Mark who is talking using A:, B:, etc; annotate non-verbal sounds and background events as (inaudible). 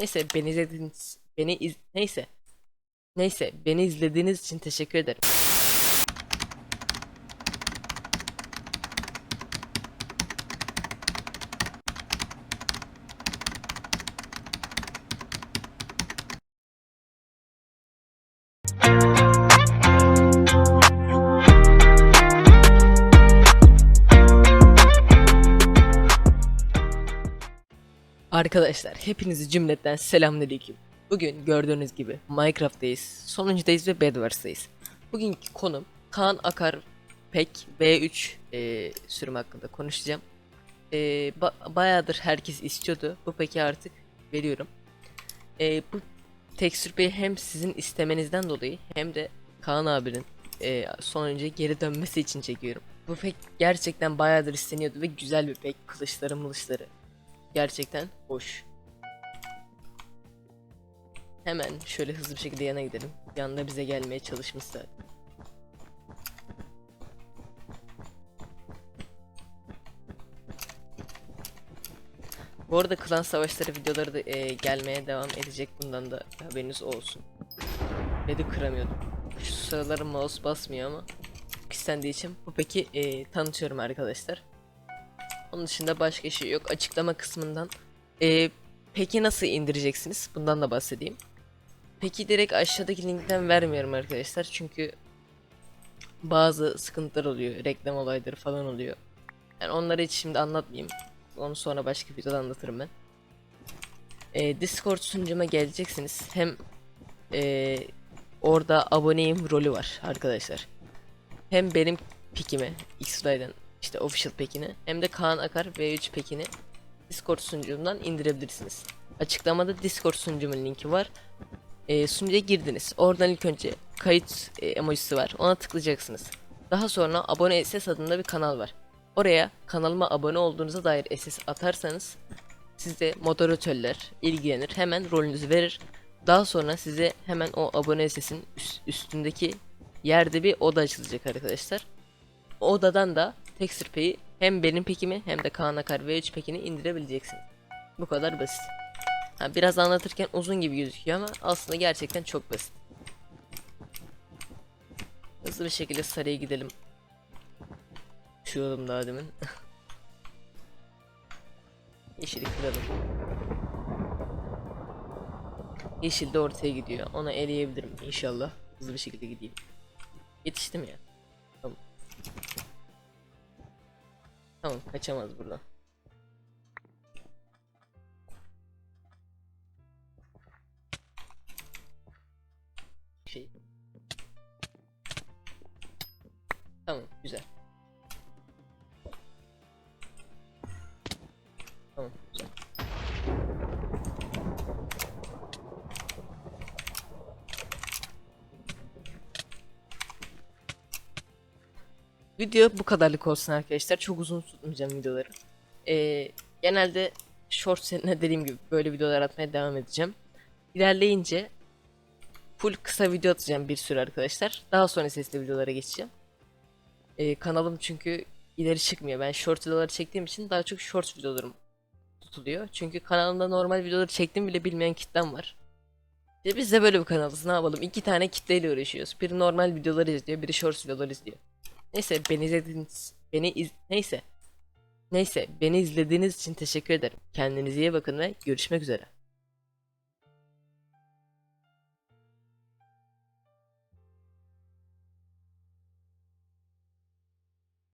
A: Neyse beni izlediğiniz beni iz, neyse. Neyse beni izlediğiniz için teşekkür ederim. Arkadaşlar hepinizi cümleten selamünaleyküm. Bugün gördüğünüz gibi Minecraft'tayız, sonuncudayız ve Bedwars'tayız. Bugünkü konum Kaan Akar Pek V3 e, sürüm hakkında konuşacağım. E, ba- bayağıdır herkes istiyordu. Bu peki artık veriyorum. E, bu tekstür Bey hem sizin istemenizden dolayı hem de Kaan abinin e, sonuncu geri dönmesi için çekiyorum. Bu pek gerçekten bayağıdır isteniyordu ve güzel bir pek kılıçları mılıçları gerçekten hoş. Hemen şöyle hızlı bir şekilde yana gidelim. Yanında bize gelmeye çalışmışlar. Bu arada klan savaşları videoları da e, gelmeye devam edecek. Bundan da haberiniz olsun. Red'i kıramıyordum. Şu sıraları mouse basmıyor ama istendiği için bu peki e, tanıtıyorum arkadaşlar. Onun dışında başka şey yok. Açıklama kısmından. Ee, peki nasıl indireceksiniz? Bundan da bahsedeyim. Peki direkt aşağıdaki linkten vermiyorum arkadaşlar. Çünkü bazı sıkıntılar oluyor. Reklam olayları falan oluyor. Yani onları hiç şimdi anlatmayayım. Onu sonra başka videoda anlatırım ben. Ee, Discord sunucuma geleceksiniz. Hem ee, orada aboneyim rolü var arkadaşlar. Hem benim pikimi X-Ray'den işte official pekini hem de Kaan Akar V3 pekini Discord sunucumdan indirebilirsiniz. Açıklamada Discord sunucumun linki var. E, sunucuya girdiniz. Oradan ilk önce kayıt e, emojisi var. Ona tıklayacaksınız. Daha sonra abone SS adında bir kanal var. Oraya kanalıma abone olduğunuza dair SS atarsanız size moderatörler ilgilenir. Hemen rolünüzü verir. Daha sonra size hemen o abone SS'in üst- üstündeki yerde bir oda açılacak arkadaşlar. O odadan da Texture Pay'i hem benim pekimi hem de Kaan Akar V3 pekini indirebileceksiniz. Bu kadar basit. Ha, biraz anlatırken uzun gibi gözüküyor ama aslında gerçekten çok basit. Hızlı bir şekilde sarıya gidelim. Şu yolum daha demin. (laughs) Yeşili kıralım. Yeşil de ortaya gidiyor. Ona eleyebilirim inşallah. Hızlı bir şekilde gideyim. Yetiştim ya. Tamam. Tamam kaçamaz buradan. Şey. Tamam güzel. Video bu kadarlık olsun arkadaşlar. Çok uzun tutmayacağım videoları. Ee, genelde short setine dediğim gibi böyle videolar atmaya devam edeceğim. İlerleyince full kısa video atacağım bir sürü arkadaşlar. Daha sonra sesli videolara geçeceğim. Ee, kanalım çünkü ileri çıkmıyor. Ben short videoları çektiğim için daha çok short videolarım tutuluyor. Çünkü kanalımda normal videoları çektim bile bilmeyen kitlem var. İşte biz de böyle bir kanalız. Ne yapalım? İki tane kitleyle uğraşıyoruz. Biri normal videoları izliyor, biri short videoları izliyor. Neyse beni izlediğiniz beni iz neyse. Neyse beni izlediğiniz için teşekkür ederim. Kendinize iyi bakın ve görüşmek üzere.